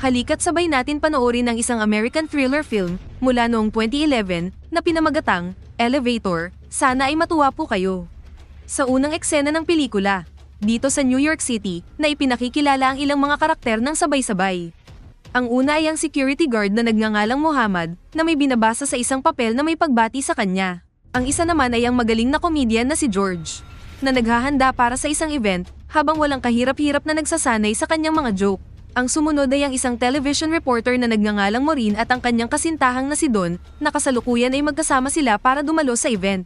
Halika't sabay natin panoorin ang isang American thriller film mula noong 2011 na pinamagatang Elevator. Sana ay matuwa po kayo. Sa unang eksena ng pelikula, dito sa New York City, na ipinakikilala ang ilang mga karakter ng sabay-sabay. Ang una ay ang security guard na nagngangalang Muhammad na may binabasa sa isang papel na may pagbati sa kanya. Ang isa naman ay ang magaling na komedyan na si George, na naghahanda para sa isang event habang walang kahirap-hirap na nagsasanay sa kanyang mga joke. Ang sumunod ay ang isang television reporter na nagngangalang Maureen at ang kanyang kasintahang na si Don, na kasalukuyan ay magkasama sila para dumalo sa event.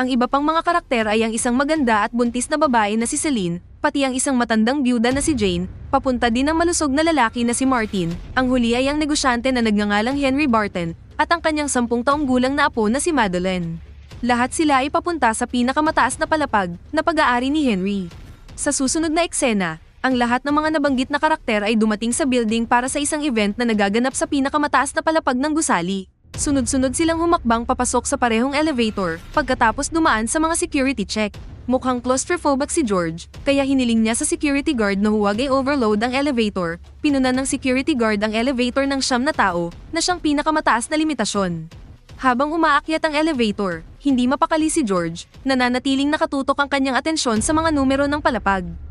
Ang iba pang mga karakter ay ang isang maganda at buntis na babae na si Celine, pati ang isang matandang byuda na si Jane, papunta din ang malusog na lalaki na si Martin, ang huli ay ang negosyante na nagngangalang Henry Barton, at ang kanyang sampung taong gulang na apo na si Madeline. Lahat sila ay papunta sa pinakamataas na palapag na pag-aari ni Henry. Sa susunod na eksena, ang lahat ng mga nabanggit na karakter ay dumating sa building para sa isang event na nagaganap sa pinakamataas na palapag ng gusali. Sunod-sunod silang humakbang papasok sa parehong elevator pagkatapos dumaan sa mga security check. Mukhang claustrophobic si George, kaya hiniling niya sa security guard na huwag ay overload ang elevator. Pinunan ng security guard ang elevator ng siyam na tao na siyang pinakamataas na limitasyon. Habang umaakyat ang elevator, hindi mapakali si George, nananatiling nakatutok ang kanyang atensyon sa mga numero ng palapag.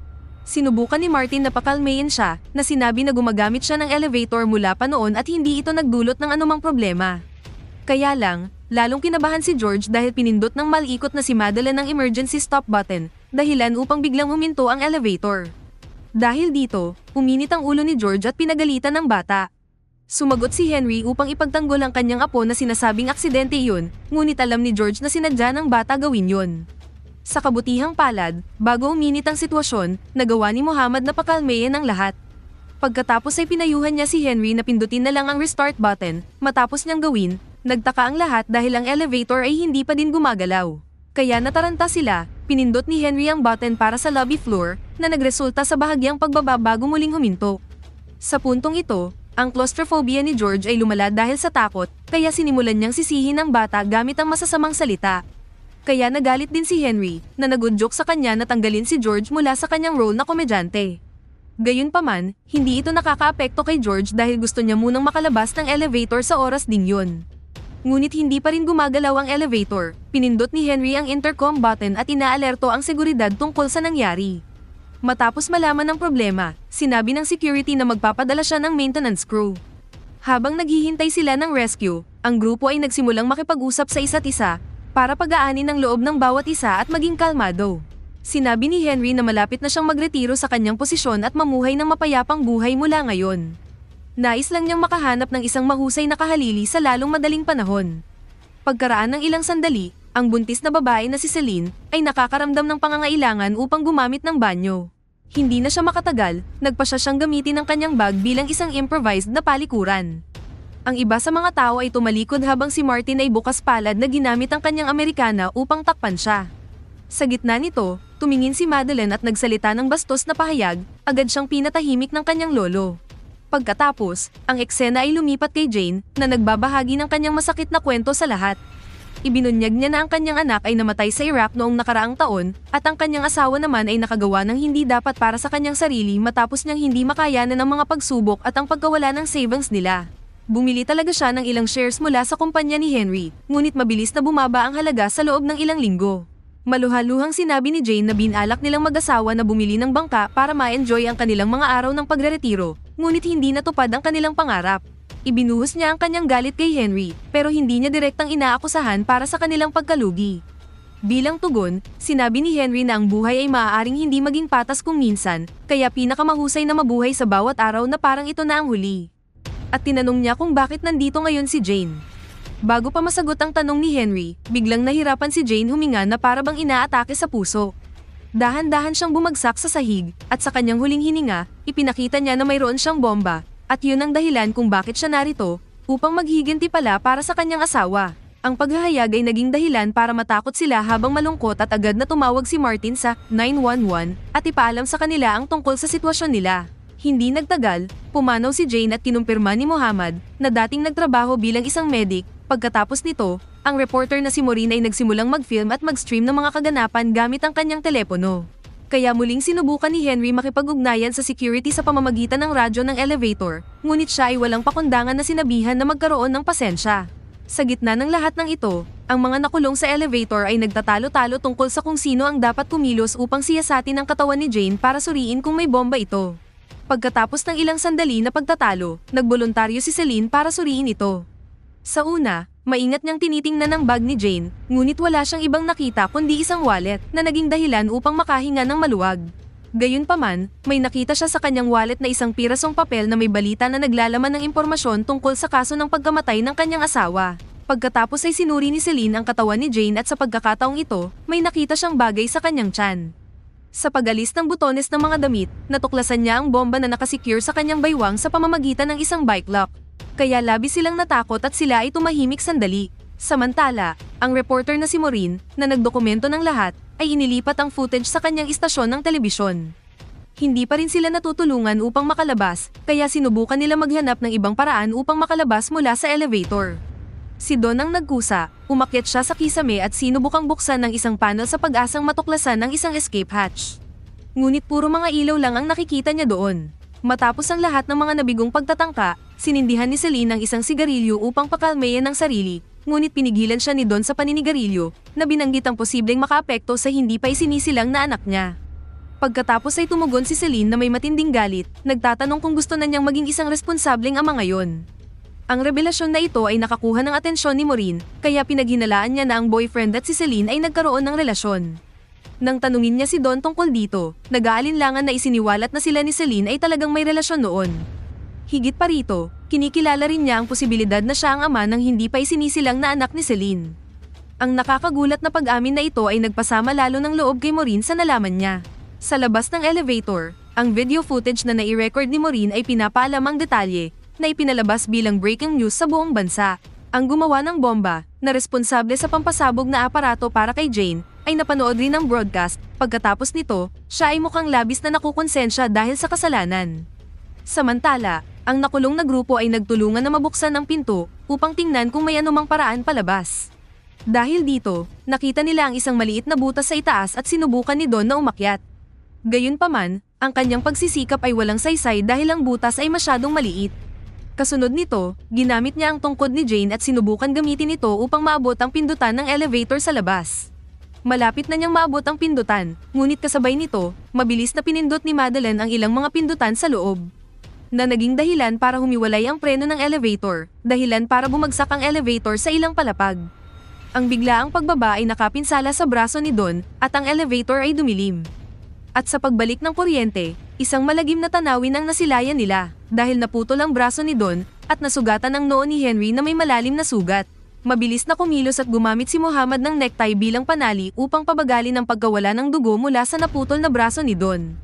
Sinubukan ni Martin na pakalmayin siya na sinabi na gumagamit siya ng elevator mula pa noon at hindi ito nagdulot ng anumang problema. Kaya lang, lalong kinabahan si George dahil pinindot ng malikot na si Madeline ang emergency stop button, dahilan upang biglang huminto ang elevator. Dahil dito, uminit ang ulo ni George at pinagalitan ng bata. Sumagot si Henry upang ipagtanggol ang kanyang apo na sinasabing aksidente yun, ngunit alam ni George na sinadya ng bata gawin yun. Sa kabutihang palad, bago uminit ang sitwasyon, nagawa ni Muhammad na pakalmayan ang lahat. Pagkatapos ay pinayuhan niya si Henry na pindutin na lang ang restart button, matapos niyang gawin, nagtaka ang lahat dahil ang elevator ay hindi pa din gumagalaw. Kaya nataranta sila, pinindot ni Henry ang button para sa lobby floor, na nagresulta sa bahagyang pagbaba bago muling huminto. Sa puntong ito, ang claustrophobia ni George ay lumala dahil sa takot, kaya sinimulan niyang sisihin ang bata gamit ang masasamang salita. Kaya nagalit din si Henry, na nag-joke sa kanya na tanggalin si George mula sa kanyang role na komedyante. Gayunpaman, hindi ito nakakaapekto kay George dahil gusto niya munang makalabas ng elevator sa oras ding yun. Ngunit hindi pa rin gumagalaw ang elevator, pinindot ni Henry ang intercom button at inaalerto ang seguridad tungkol sa nangyari. Matapos malaman ng problema, sinabi ng security na magpapadala siya ng maintenance crew. Habang naghihintay sila ng rescue, ang grupo ay nagsimulang makipag-usap sa isa't isa para pag-aanin ang loob ng bawat isa at maging kalmado. Sinabi ni Henry na malapit na siyang magretiro sa kanyang posisyon at mamuhay ng mapayapang buhay mula ngayon. Nais lang niyang makahanap ng isang mahusay na kahalili sa lalong madaling panahon. Pagkaraan ng ilang sandali, ang buntis na babae na si Celine ay nakakaramdam ng pangangailangan upang gumamit ng banyo. Hindi na siya makatagal, nagpa siya siyang gamitin ang kanyang bag bilang isang improvised na palikuran. Ang iba sa mga tao ay tumalikod habang si Martin ay bukas palad na ginamit ang kanyang Amerikana upang takpan siya. Sa gitna nito, tumingin si Madeline at nagsalita ng bastos na pahayag, agad siyang pinatahimik ng kanyang lolo. Pagkatapos, ang eksena ay lumipat kay Jane na nagbabahagi ng kanyang masakit na kwento sa lahat. Ibinunyag niya na ang kanyang anak ay namatay sa Iraq noong nakaraang taon at ang kanyang asawa naman ay nakagawa ng hindi dapat para sa kanyang sarili matapos niyang hindi makayanan ang mga pagsubok at ang pagkawala ng savings nila. Bumili talaga siya ng ilang shares mula sa kumpanya ni Henry, ngunit mabilis na bumaba ang halaga sa loob ng ilang linggo. Maluhaluhang sinabi ni Jane na binalak nilang mag-asawa na bumili ng bangka para ma-enjoy ang kanilang mga araw ng pagreretiro, ngunit hindi natupad ang kanilang pangarap. Ibinuhos niya ang kanyang galit kay Henry, pero hindi niya direktang inaakusahan para sa kanilang pagkalugi. Bilang tugon, sinabi ni Henry na ang buhay ay maaaring hindi maging patas kung minsan, kaya pinakamahusay na mabuhay sa bawat araw na parang ito na ang huli at tinanong niya kung bakit nandito ngayon si Jane. Bago pa masagot ang tanong ni Henry, biglang nahirapan si Jane huminga na para bang inaatake sa puso. Dahan-dahan siyang bumagsak sa sahig, at sa kanyang huling hininga, ipinakita niya na mayroon siyang bomba, at yun ang dahilan kung bakit siya narito, upang maghiginti pala para sa kanyang asawa. Ang paghahayag ay naging dahilan para matakot sila habang malungkot at agad na tumawag si Martin sa 911 at ipaalam sa kanila ang tungkol sa sitwasyon nila. Hindi nagtagal, pumanaw si Jane at kinumpirma ni Muhammad na dating nagtrabaho bilang isang medic. Pagkatapos nito, ang reporter na si Maureen ay nagsimulang mag-film at mag-stream ng mga kaganapan gamit ang kanyang telepono. Kaya muling sinubukan ni Henry makipag-ugnayan sa security sa pamamagitan ng radyo ng elevator, ngunit siya ay walang pakundangan na sinabihan na magkaroon ng pasensya. Sa gitna ng lahat ng ito, ang mga nakulong sa elevator ay nagtatalo-talo tungkol sa kung sino ang dapat kumilos upang siyasatin ang katawan ni Jane para suriin kung may bomba ito. Pagkatapos ng ilang sandali na pagtatalo, nagboluntaryo si Celine para suriin ito. Sa una, maingat niyang tinitingnan ang bag ni Jane, ngunit wala siyang ibang nakita kundi isang wallet na naging dahilan upang makahinga ng maluwag. Gayunpaman, may nakita siya sa kanyang wallet na isang pirasong papel na may balita na naglalaman ng impormasyon tungkol sa kaso ng pagkamatay ng kanyang asawa. Pagkatapos ay sinuri ni Celine ang katawan ni Jane at sa pagkakataong ito, may nakita siyang bagay sa kanyang tiyan. Sa pagalis ng butones ng mga damit, natuklasan niya ang bomba na nakasecure sa kanyang baywang sa pamamagitan ng isang bike lock. Kaya labis silang natakot at sila ay tumahimik sandali. Samantala, ang reporter na si Maureen, na nagdokumento ng lahat, ay inilipat ang footage sa kanyang istasyon ng telebisyon. Hindi pa rin sila natutulungan upang makalabas, kaya sinubukan nila maghanap ng ibang paraan upang makalabas mula sa elevator. Si Don ang nagkusa, umakyat siya sa kisame at sinubukang buksan ng isang panel sa pag-asang matuklasan ng isang escape hatch. Ngunit puro mga ilaw lang ang nakikita niya doon. Matapos ang lahat ng mga nabigong pagtatangka, sinindihan ni Celine ang isang sigarilyo upang pakalmayan ng sarili, ngunit pinigilan siya ni Don sa paninigarilyo, na binanggit ang posibleng makaapekto sa hindi pa isinisilang na anak niya. Pagkatapos ay tumugon si Celine na may matinding galit, nagtatanong kung gusto na niyang maging isang responsableng ama ngayon. Ang revelasyon na ito ay nakakuha ng atensyon ni Maureen, kaya pinaghinalaan niya na ang boyfriend at si Celine ay nagkaroon ng relasyon. Nang tanungin niya si Don tungkol dito, nag-aalinlangan na isiniwalat na sila ni Celine ay talagang may relasyon noon. Higit pa rito, kinikilala rin niya ang posibilidad na siya ang ama ng hindi pa isinisilang na anak ni Celine. Ang nakakagulat na pag-amin na ito ay nagpasama lalo ng loob kay Maureen sa nalaman niya. Sa labas ng elevator, ang video footage na nai-record ni Maureen ay pinapaalam ang detalye na ipinalabas bilang breaking news sa buong bansa. Ang gumawa ng bomba, na responsable sa pampasabog na aparato para kay Jane, ay napanood rin ng broadcast, pagkatapos nito, siya ay mukhang labis na nakukonsensya dahil sa kasalanan. Samantala, ang nakulong na grupo ay nagtulungan na mabuksan ang pinto upang tingnan kung may anumang paraan palabas. Dahil dito, nakita nila ang isang maliit na butas sa itaas at sinubukan ni Don na umakyat. Gayunpaman, ang kanyang pagsisikap ay walang saysay dahil ang butas ay masyadong maliit. Kasunod nito, ginamit niya ang tungkod ni Jane at sinubukan gamitin ito upang maabot ang pindutan ng elevator sa labas. Malapit na niyang maabot ang pindutan, ngunit kasabay nito, mabilis na pinindot ni Madeline ang ilang mga pindutan sa loob. Na naging dahilan para humiwalay ang preno ng elevator, dahilan para bumagsak ang elevator sa ilang palapag. Ang biglaang pagbaba ay nakapinsala sa braso ni Don at ang elevator ay dumilim. At sa pagbalik ng kuryente, isang malagim na tanawin ang nasilayan nila dahil naputol ang braso ni Don at nasugatan ang noo ni Henry na may malalim na sugat. Mabilis na kumilos at gumamit si Muhammad ng necktie bilang panali upang pabagalin ang pagkawala ng dugo mula sa naputol na braso ni Don.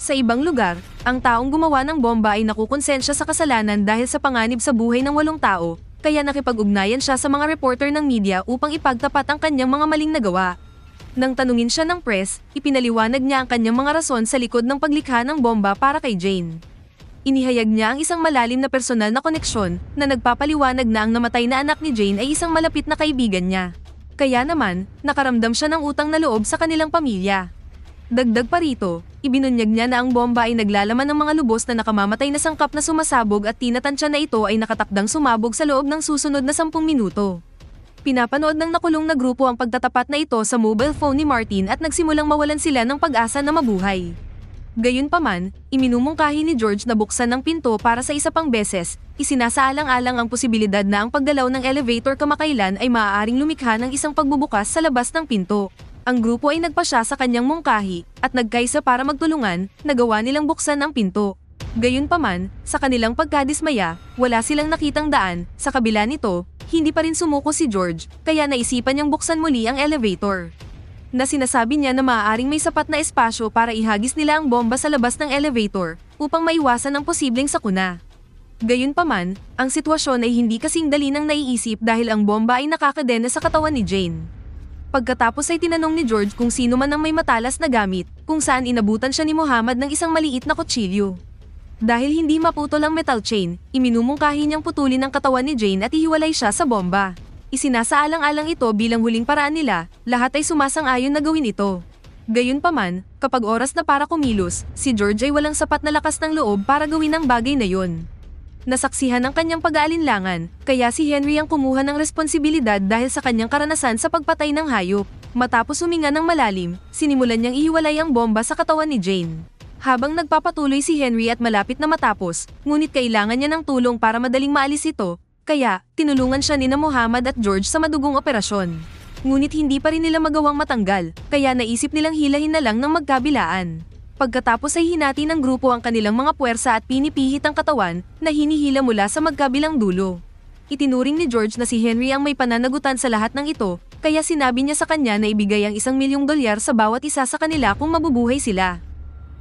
Sa ibang lugar, ang taong gumawa ng bomba ay nakukonsensya sa kasalanan dahil sa panganib sa buhay ng walong tao, kaya nakipag-ugnayan siya sa mga reporter ng media upang ipagtapat ang kanyang mga maling nagawa. Nang tanungin siya ng press, ipinaliwanag niya ang kanyang mga rason sa likod ng paglikha ng bomba para kay Jane. Inihayag niya ang isang malalim na personal na koneksyon na nagpapaliwanag na ang namatay na anak ni Jane ay isang malapit na kaibigan niya. Kaya naman, nakaramdam siya ng utang na loob sa kanilang pamilya. Dagdag pa rito, ibinunyag niya na ang bomba ay naglalaman ng mga lubos na nakamamatay na sangkap na sumasabog at tinatansya na ito ay nakatakdang sumabog sa loob ng susunod na 10 minuto. Pinapanood ng nakulong na grupo ang pagtatapat na ito sa mobile phone ni Martin at nagsimulang mawalan sila ng pag-asa na mabuhay. Gayunpaman, iminumungkahi ni George na buksan ng pinto para sa isa pang beses, isinasaalang-alang ang posibilidad na ang paggalaw ng elevator kamakailan ay maaaring lumikha ng isang pagbubukas sa labas ng pinto. Ang grupo ay nagpasya sa kanyang mungkahi at nagkaisa para magtulungan, nagawa nilang buksan ang pinto. Gayunpaman, sa kanilang pagkadismaya, wala silang nakitang daan, sa kabila nito, hindi pa rin sumuko si George, kaya naisipan niyang buksan muli ang elevator na sinasabi niya na maaaring may sapat na espasyo para ihagis nila ang bomba sa labas ng elevator upang maiwasan ang posibleng sakuna. Gayunpaman, ang sitwasyon ay hindi kasing dali nang naiisip dahil ang bomba ay nakakadena sa katawan ni Jane. Pagkatapos ay tinanong ni George kung sino man ang may matalas na gamit, kung saan inabutan siya ni Muhammad ng isang maliit na kutsilyo. Dahil hindi maputol ang metal chain, iminumungkahi niyang putulin ang katawan ni Jane at ihiwalay siya sa bomba. Isinasaalang-alang ito bilang huling paraan nila, lahat ay sumasang-ayon na gawin ito. Gayunpaman, kapag oras na para kumilos, si George ay walang sapat na lakas ng loob para gawin ang bagay na yon. Nasaksihan ang kanyang pag-aalinlangan, kaya si Henry ang kumuha ng responsibilidad dahil sa kanyang karanasan sa pagpatay ng hayop. Matapos huminga ng malalim, sinimulan niyang ihiwalay ang bomba sa katawan ni Jane. Habang nagpapatuloy si Henry at malapit na matapos, ngunit kailangan niya ng tulong para madaling maalis ito, kaya tinulungan siya ni na Muhammad at George sa madugong operasyon. Ngunit hindi pa rin nila magawang matanggal, kaya naisip nilang hilahin na lang ng magkabilaan. Pagkatapos ay hinati ng grupo ang kanilang mga puwersa at pinipihit ang katawan na hinihila mula sa magkabilang dulo. Itinuring ni George na si Henry ang may pananagutan sa lahat ng ito, kaya sinabi niya sa kanya na ibigay ang isang milyong dolyar sa bawat isa sa kanila kung mabubuhay sila.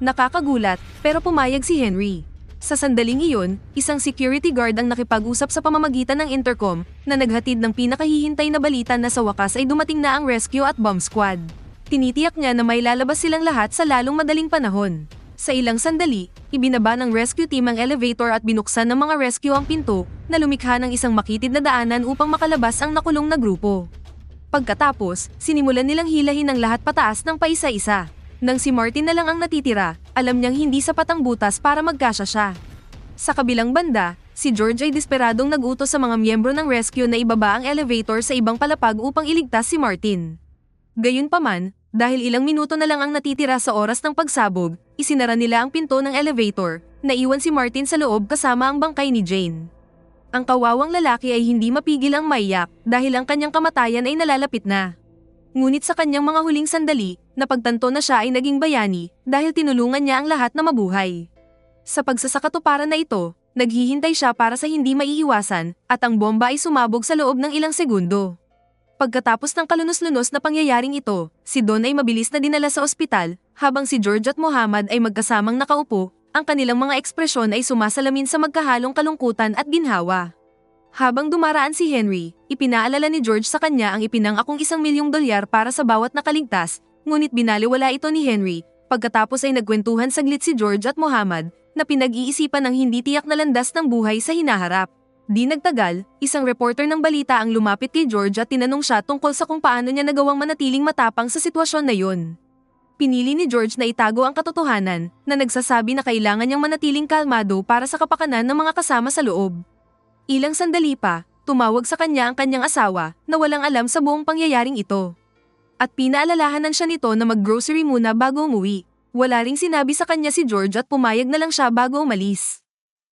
Nakakagulat, pero pumayag si Henry. Sa sandaling iyon, isang security guard ang nakipag-usap sa pamamagitan ng intercom na naghatid ng pinakahihintay na balita na sa wakas ay dumating na ang rescue at bomb squad. Tinitiyak niya na may lalabas silang lahat sa lalong madaling panahon. Sa ilang sandali, ibinaba ng rescue team ang elevator at binuksan ng mga rescue ang pinto na lumikha ng isang makitid na daanan upang makalabas ang nakulong na grupo. Pagkatapos, sinimulan nilang hilahin ang lahat pataas ng paisa-isa. Nang si Martin na lang ang natitira, alam niyang hindi sapat ang butas para magkasya siya. Sa kabilang banda, si George ay desperadong nagutos sa mga miyembro ng rescue na ibaba ang elevator sa ibang palapag upang iligtas si Martin. Gayunpaman, dahil ilang minuto na lang ang natitira sa oras ng pagsabog, isinara nila ang pinto ng elevator, naiwan si Martin sa loob kasama ang bangkay ni Jane. Ang kawawang lalaki ay hindi mapigil ang maiyak dahil ang kanyang kamatayan ay nalalapit na. Ngunit sa kanyang mga huling sandali, napagtanto na siya ay naging bayani dahil tinulungan niya ang lahat na mabuhay. Sa pagsasakatuparan na ito, naghihintay siya para sa hindi maiiwasan at ang bomba ay sumabog sa loob ng ilang segundo. Pagkatapos ng kalunos-lunos na pangyayaring ito, si Don ay mabilis na dinala sa ospital, habang si George at Muhammad ay magkasamang nakaupo, ang kanilang mga ekspresyon ay sumasalamin sa magkahalong kalungkutan at ginhawa. Habang dumaraan si Henry, ipinaalala ni George sa kanya ang ipinangakong isang milyong dolyar para sa bawat nakaligtas, ngunit binaliwala ito ni Henry, pagkatapos ay nagkwentuhan saglit si George at Muhammad, na pinag-iisipan ng hindi tiyak na landas ng buhay sa hinaharap. Di nagtagal, isang reporter ng balita ang lumapit kay George at tinanong siya tungkol sa kung paano niya nagawang manatiling matapang sa sitwasyon na yun. Pinili ni George na itago ang katotohanan na nagsasabi na kailangan niyang manatiling kalmado para sa kapakanan ng mga kasama sa loob. Ilang sandali pa, tumawag sa kanya ang kanyang asawa na walang alam sa buong pangyayaring ito. At pinaalalahanan siya nito na mag-grocery muna bago umuwi. Wala ring sinabi sa kanya si George at pumayag na lang siya bago umalis.